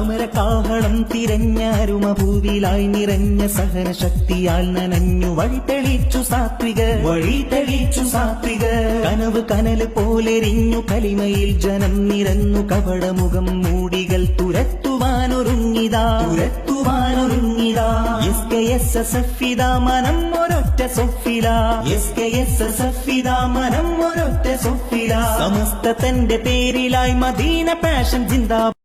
സമരകാഹളം തിരഞ്ഞാരുമ ഭൂവിലായി നിറഞ്ഞ സഹന ശക്തിയാൽ നനഞ്ഞു വഴി തെളിച്ചു സാത്വിക. വഴി തെളിച്ചു സാത്വിക. കനവ് കനൽ പോലെരിഞ്ഞു കലിമയിൽ ജനം നിരന്നു കപടമുഖം മൂടികൾ തുരത്തുവാനൊരുങ്ങിതാ. തുരത്തുവാനൊരുങ്ങിതാ. S K S S F ഇതാ മനം ഒരൊറ്റ സൊഫില. S K S S F ഇതാ മനം ഒരൊറ്റ സൊഫില. സമസ്ത തന്റെ പേരിലായി മദീന പാഷൻ ജിന്ദാബാദ്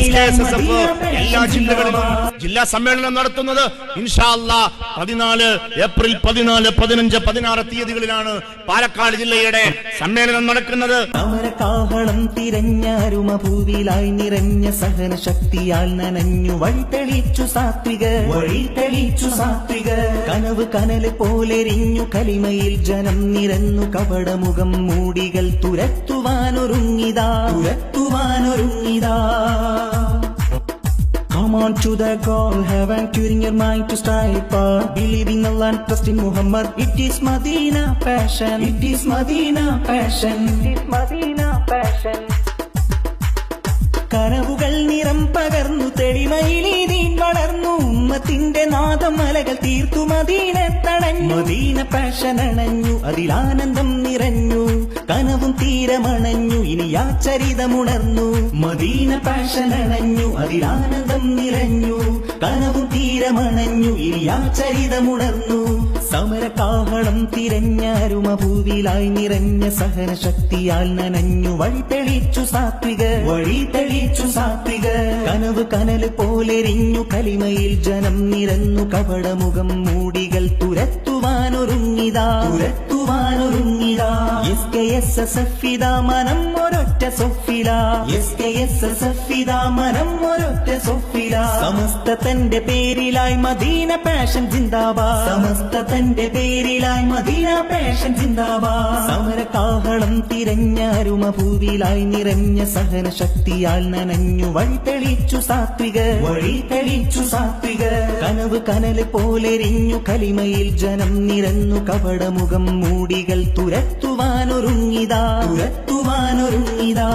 എല്ലാ ജില്ലകളും ജില്ലകളിലും ജില്ലാ സമ്മേളനം നടത്തുന്നത് ഇൻഷാല്ല പതിനാല് ഏപ്രിൽ പതിനാല് പതിനഞ്ച് പതിനാറ് തീയതികളിലാണ് പാലക്കാട് ജില്ലയുടെ സമ്മേളനം നടക്കുന്നത്. കാഹളം തിരഞ്ഞാരുമ ഭൂവിലായി നിറഞ്ഞ സഹന ശക്തിയാൽ നനഞ്ഞു വഴി തെളിച്ചു സാത്വിക വഴി തെളിച്ചു സാത്വിക. കനവ് കനൽ പോലെരിഞ്ഞു കലിമയിൽ ജനം നിരന്നു കപടമുഖം മൂടികൾ തുരത്തുവാനൊരുങ്ങിതാ തുരത്തുവാനൊരുങ്ങിതാ Come on to the goal, have curing your mind to for. Believe in Allah and trust in Muhammad. It is Madina passion. It is Madina passion. It is Madina passion. കനവുകൾ നിറം പകർന്നു തെളിമയിലീതീൻ വളർന്നു ഉമ്മത്തിന്റെ നാദം മലകൾ തീർത്തു മദീന മദീന പാഷനണഞ്ഞു അതിലാനന്ദം നിറഞ്ഞു കനവും തീരമണഞ്ഞു ഇനി ആ ചരിതമുണർന്നു മദീന പാഷനണഞ്ഞു അതിലാനന്ദം നിറഞ്ഞു കനവും തീരമണഞ്ഞു ഇനി ആ ചരിതമുണർന്നു സമരകാഹളം തിരഞ്ഞാരുമ ഭൂവിലായി നിറഞ്ഞ സഹന ശക്തിയാൽ നനഞ്ഞു വഴി തെളിച്ചു സാത്വിക വഴി തെളിച്ചു സാത്വിക. കനവ് കനൽ പോലെരിഞ്ഞു കലിമയിൽ ജനം നിരന്നു കപടമുഖം മൂടികൾ തുരത്തുവാനൊരുങ്ങിതാ തുരത്തുവാനൊരുങ്ങിതാ എസ് മനം ഒരൊറ്റ സൊഫില. മനം ഒരൊറ്റ സൊഫില. സമസ്ത തന്റെ പേരിലായി മദീന പാഷൻ ജിന്ദാബാദ്. സമസ്ത തന്റെ പേരിലായി മദീന പാഷൻ ജിന്ദാബാദ്. സമരകാഹളം തിരഞ്ഞാരുമ ഭൂവിലായി നിറഞ്ഞ സഹന ശക്തിയാൽ നനഞ്ഞു വഴി തെളിച്ചു സാത്വിക വഴി തെളിച്ചു സാത്വിക കനവ് കനൽ പോലെരിഞ്ഞു കലിമയിൽ ജനം നിരന്നു കപടമുഖം മൂടികൾ തുരത്തുവാനൊരുങ്ങിതാ തുരത്തുവാനൊരുങ്ങിതാ